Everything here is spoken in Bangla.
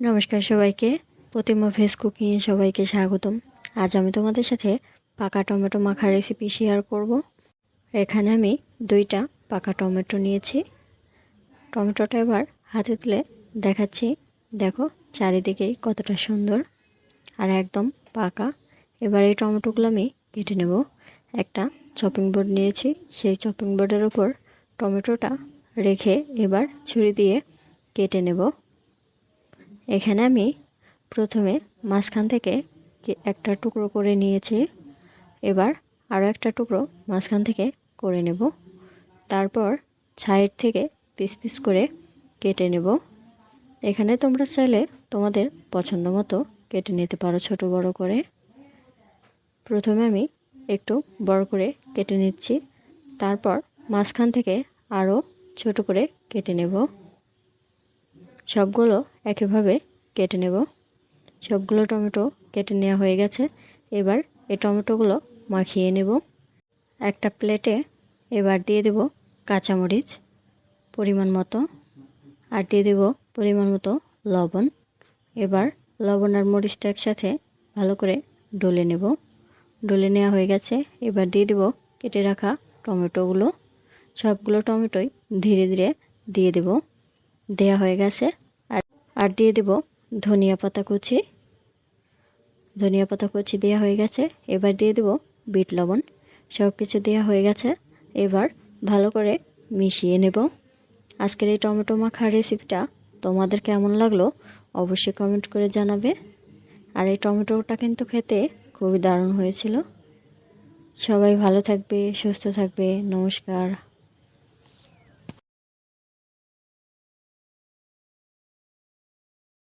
নমস্কার সবাইকে। প্রতিমা ভেজ কুকিংয়ে সবাইকে স্বাগতম। আজ আমি তোমাদের সাথে পাকা টমেটো মাখার রেসিপি শেয়ার করব। এখানে আমি দুইটা পাকা টমেটো নিয়েছি। টমেটোটা এবার হাতে তুলে দেখাচ্ছি। দেখো চারিদিকেই কতটা সুন্দর আর একদম পাকা। এবার এই টমেটোগুলো আমি কেটে নেব। একটা চপিং বোর্ড নিয়েছি। সেই চপিং বোর্ডের ওপর টমেটোটা রেখে এবার ছুরি দিয়ে কেটে নেব। এখানে আমি প্রথমে মাঝখান থেকে একটা টুকরো করে নিয়েছি। এবার আরও একটা টুকরো মাঝখান থেকে করে নেব। তারপর সাইড থেকে পিস পিস করে কেটে নেব। এখানে তোমরা চাইলে তোমাদের পছন্দ মতো কেটে নিতে পারো ছোট বড় করে। প্রথমে আমি একটু বড় করে কেটে নিচ্ছি। তারপর মাঝখান থেকে আরও ছোট করে কেটে নেব। সবগুলো একইভাবে কেটে নেব। সবগুলো টমেটো কেটে নেওয়া হয়ে গেছে। এবার এই টমেটোগুলো মাখিয়ে নেব। একটা প্লেটে এবার দিয়ে দেব কাঁচামরিচ পরিমাণ মতো আর দিয়ে দেব পরিমাণ মতো লবণ। এবার লবণ আর মরিচটা একসাথে ভালো করে ডলে নেব। ডলে নেওয়া হয়ে গেছে। এবার দিয়ে দেব কেটে রাখা টমেটোগুলো। সবগুলো টমেটোই ধীরে ধীরে দিয়ে দেব। দেয়া হয়ে গেছে। আর আর দিয়ে দেব ধনিয়া পাতা কুচি। ধনিয়া পাতা কুচি দেওয়া হয়ে গেছে। এবার দিয়ে দেব বিট লবণ। সব কিছু দেওয়া হয়ে গেছে। এবার ভালো করে মিশিয়ে নেব। আজকের এই টমেটো মাখা রেসিপিটা তোমাদের কেমন লাগল অবশ্যই কমেন্ট করে জানাবে। আর এই টমেটোটা কিন্তু খেতে খুবই দারুণ হয়েছিল। সবাই ভালো থাকবে, সুস্থ থাকবে। নমস্কার।